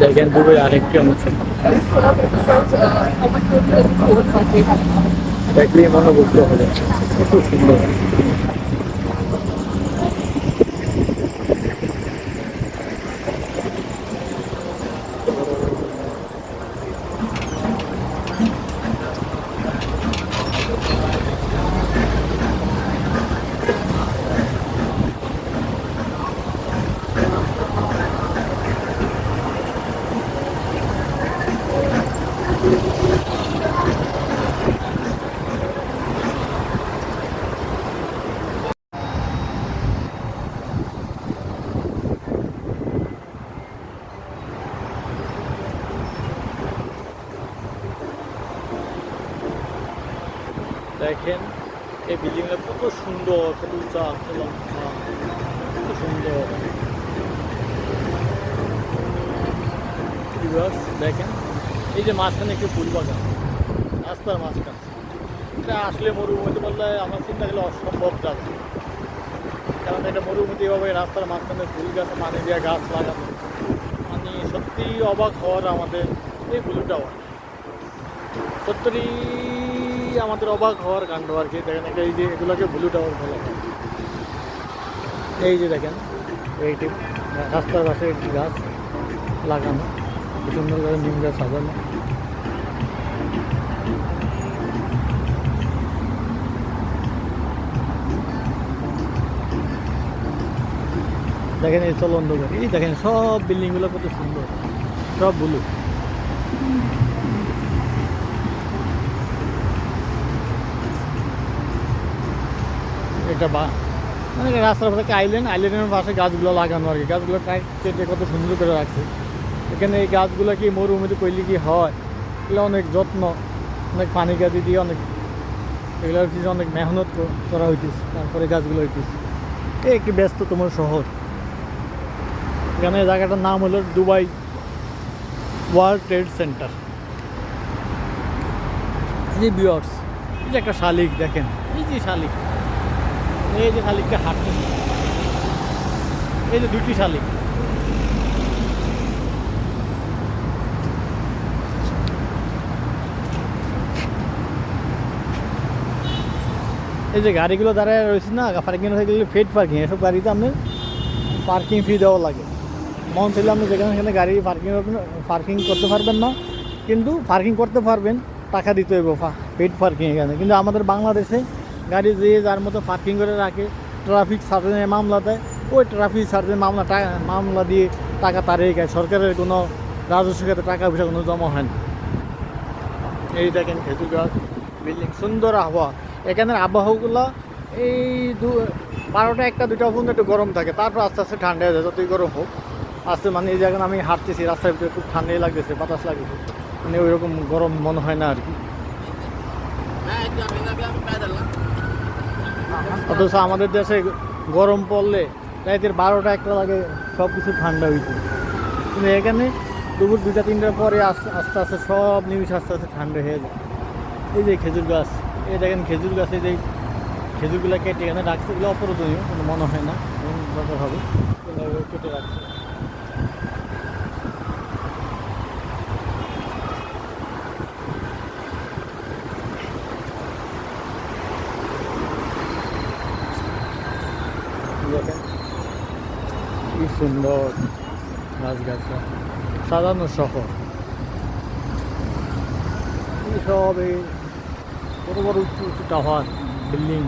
দেখেন দুবাই আরেকটি অংশ দেখলেই মনে বুঝতে হবে খুব সুন্দর। দেখেন এই বিল্ডিংটা কত সুন্দর কত উঁচা কত লম্বা কত সুন্দর Viewers, দেখেন এই যে মাঝখানে একটু ফুল বাগান রাস্তার মাঝখান। এটা আসলে মরুভূমিতে বললে আমার চিন্তা করলে অসম্ভব যাবে। কারণ এটা মরুভূমিতে এভাবে রাস্তার মাঝখানে ফুল গাছ মানে দেওয়া গাছ লাগানো মানে সত্যি অবাক হওয়ার আমাদের এই ব্লু টাওয়ার সত্যি আমাদের অবাক হওয়ার কাণ্ড আর কি। দেখেন এই যে এগুলোকে ব্লু টাওয়ার বলা হয়। এই যে দেখেন, এইটি, রাস্তার পাশে একটি গাছ লাগানো সুন্দর করে নিম গাছ সাজানো। দেখেন এই চল অন্ধকার। এই দেখেন সব বিল্ডিংগুলো কত সুন্দর। সব ব্লু। এটা বা মানে রাস্তার পাশে আইল্যান্ড আইল্যান্ডের পাশে গাছগুলো লাগানো আর কি। গাছগুলো কাট- কত সুন্দর করে রাখছে। এখানে এই গাছগুলো কি মরুভূমিতে করলে কি হয়? এগুলো অনেক যত্ন, অনেক পানি গাছি দিয়ে অনেক এগুলোর পিছনে অনেক মেহনত করা হইতেছে। তারপরে গাছগুলো হইতেছে। এই একটি ব্যস্ততম শহর। এখানে জায়গাটার নাম হলো দুবাই ওয়ার্ল্ড ট্রেড সেন্টার। যে বিয়ার্স এই যে একটা শালিক দেখেন, এই যে শালিক, এই যে শালিকটা হাঁটছে। এই যে দুটি শালিক। এই যে গাড়িগুলো দাঁড়ায় রয়েছে না পার্কিং ফেড পার্কিং, এসব গাড়িতে আপনার পার্কিং ফি দেওয়া লাগে। মন চাইলে আপনি যেখানে সেখানে গাড়ি পার্কিং পার্কিং করতে পারবেন না। কিন্তু পার্কিং করতে পারবেন, টাকা দিতে হবে পেড পার্কিং এখানে। কিন্তু আমাদের বাংলাদেশে গাড়ি যে যার মতো পার্কিং করে রাখে ট্রাফিক সার্জেনের মামলা দেয়, ওই ট্রাফিক সার্জেন মামলা মামলা দিয়ে টাকা তাড়িয়ে খায় সরকারের কোনো রাজস্ব খাতে টাকা পয়সা কোনো জমা হয় না। এই দেখেন খেজুর গাছ বিল্ডিং সুন্দর আবহাওয়া। এখানের আবহাওয়াগুলো এই দু বারোটা একটা দুটা পর্যন্ত একটু গরম থাকে। তারপর আস্তে আস্তে ঠান্ডা হয়ে যায়, যতই গরম হোক। আস্তে মানে এই জায়গায় আমি হাঁটতেছি, রাস্তার ভিতরে খুব ঠান্ডাই লাগতেছে, বাতাস লাগতেছে। মানে ওই রকম গরম মনে হয় না আর কি। অথচ আমাদের দেশে গরম পড়লে রাতের বারোটা, একটা লাগে সব কিছু ঠান্ডা হইতে। কিন্তু এখানে দুপুর দুটা তিনটার পরে আস্তে আস্তে আস্তে সব নিমিষ আস্তে আস্তে ঠান্ডা হয়ে যায়। এই যে খেজুর গাছ, এই দেখেন খেজুর গাছে যে খেজুরগুলো কেটে এখানে রাখছে, এগুলো অপরোধনীয় মনে হয় না হবে। কেটে রাখছে। কি সুন্দর গাছগাছরা সাজানো শহর। সব এই বড় বড় উঁচু উঁচু টাওয়ার, বিল্ডিং।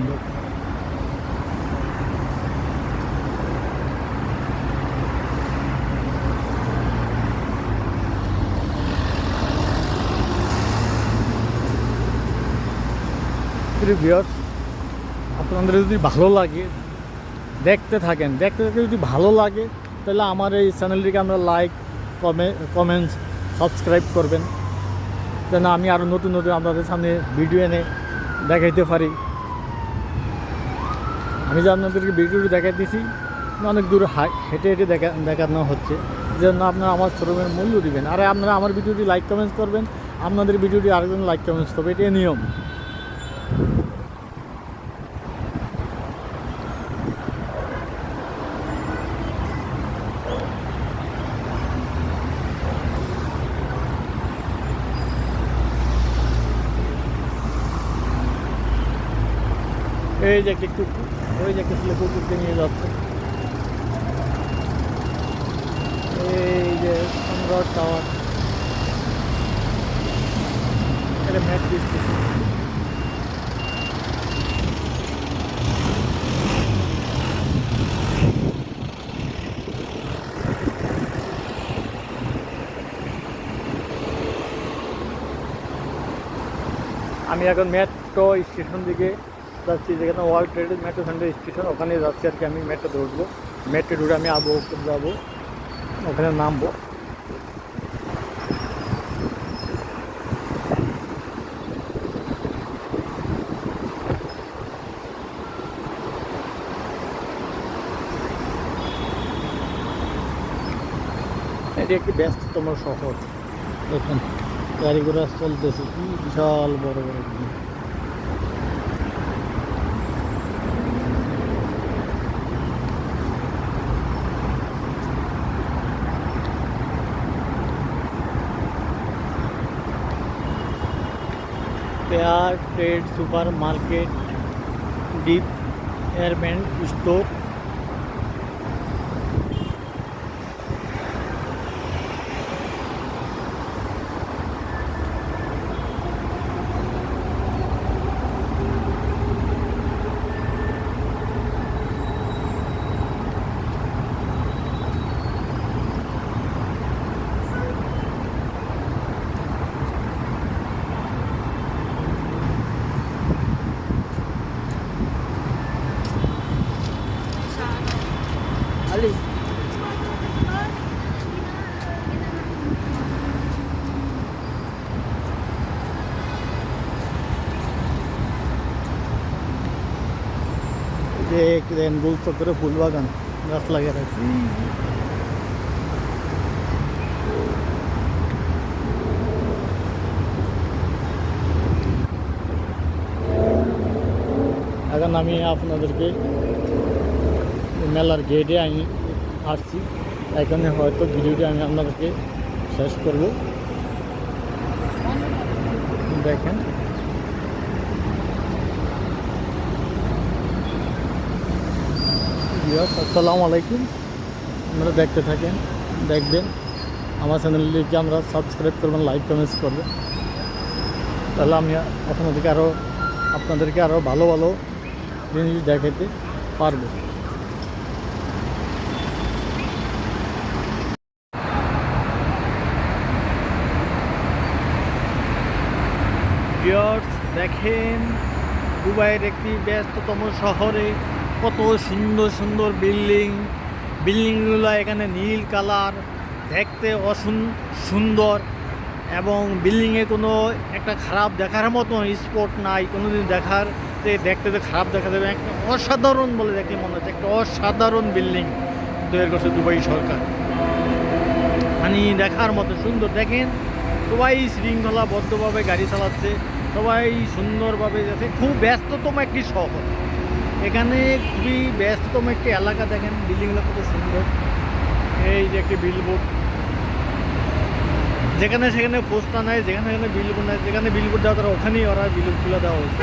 ভিউয়ার্স, আপনাদের যদি ভালো লাগে দেখতে থাকেন। দেখতে দেখতে যদি ভালো লাগে, তাহলে আমার এই চ্যানেলটিকে আপনারা লাইক কমে কমেন্টস সাবস্ক্রাইব করবেন। যেন আমি আরও নতুন নতুন আপনাদের সামনে ভিডিও এনে দেখাইতে পারি। আমি যে আপনাদেরকে ভিডিওটি দেখাইতেছি অনেক দূর হেঁটে হেঁটে দেখা, দেখানো হচ্ছে। জন্য আপনারা আমার শ্রমের মূল্য দিবেন। আর আপনারা আমার ভিডিওটি লাইক কমেন্টস করবেন। আপনাদের ভিডিওটি আরেকজন লাইক কমেন্টস করবে। এটাই নিয়ম। এই যে একটি ওই যে কুকুরকে নিয়ে যাচ্ছে। এই যে সম্রাট টাওয়ার। এটা স্টেশন আমি এখন মেট্রো স্টেশন দিকে যাচ্ছি, যেখানে world trade metro centre station ওখানে যাচ্ছি আর কি আমি মেট্রো ধরবো। মেট্রো ধরে আমি আবো যাব, ওখানে নামবো। এটি একটি ব্যস্ততম শহর। দেখুন গাড়ি ঘোড়া চলতেছে, কি বিশাল বড় বড়। Trade supermarket department store store Ali. যে দেন গোল চক্করে ফুল বাগান গাছ লাগিয়ে রাখছে এখন আমি আপনাদেরকে মেলার গেটে আমি আসছি। এখানে হয়তো ভিডিওটি আমি আপনাদেরকে শেষ করব। দেখেন। আসসালামু আলাইকুম। আপনারা দেখতে থাকেন, দেখবেন। আমার চ্যানেলটিকে আমরা সাবস্ক্রাইব করবেন লাইক কমেন্টস করবেন। তাহলে আমি আপনাদেরকে আরও আপনাদেরকে আরও ভালো ভালো জিনিস দেখাতে পারব। ভিউয়ার্স, দেখেন, দুবাইয়ের একটি ব্যস্ততম শহরে কত সুন্দর সুন্দর বিল্ডিং। বিল্ডিংগুলো এখানে নীল কালার, দেখতে অসুন, সুন্দর এবং বিল্ডিংয়ে কোনো একটা খারাপ দেখার মতো স্পট নাই কোনো দিন দেখার যে দেখতে যে খারাপ দেখা যাবে। একটা অসাধারণ বলে দেখলে মনে হচ্ছে, একটা অসাধারণ বিল্ডিং তৈরি করছে দুবাই সরকার। মানে দেখার মতো সুন্দর। দেখেন সবাই শৃঙ্খলাবদ্ধভাবে গাড়ি চালাচ্ছে। সবাই সুন্দরভাবে যাচ্ছে। খুব ব্যস্ততম একটি শহর। এখানে খুবই ব্যস্ততম একটি এলাকা। দেখেন, বিল্ডিংগুলো কত সুন্দর। এই যে একটি বিলবোর্ড যেখানে সেখানে পোস্টা নেয় যেখানে সেখানে বিলবোর্ড নেয় যেখানে বিলবোর্ড দেওয়া, তারা ওখানেই ওরা বিলবোর্ডগুলো দেওয়া হয়েছে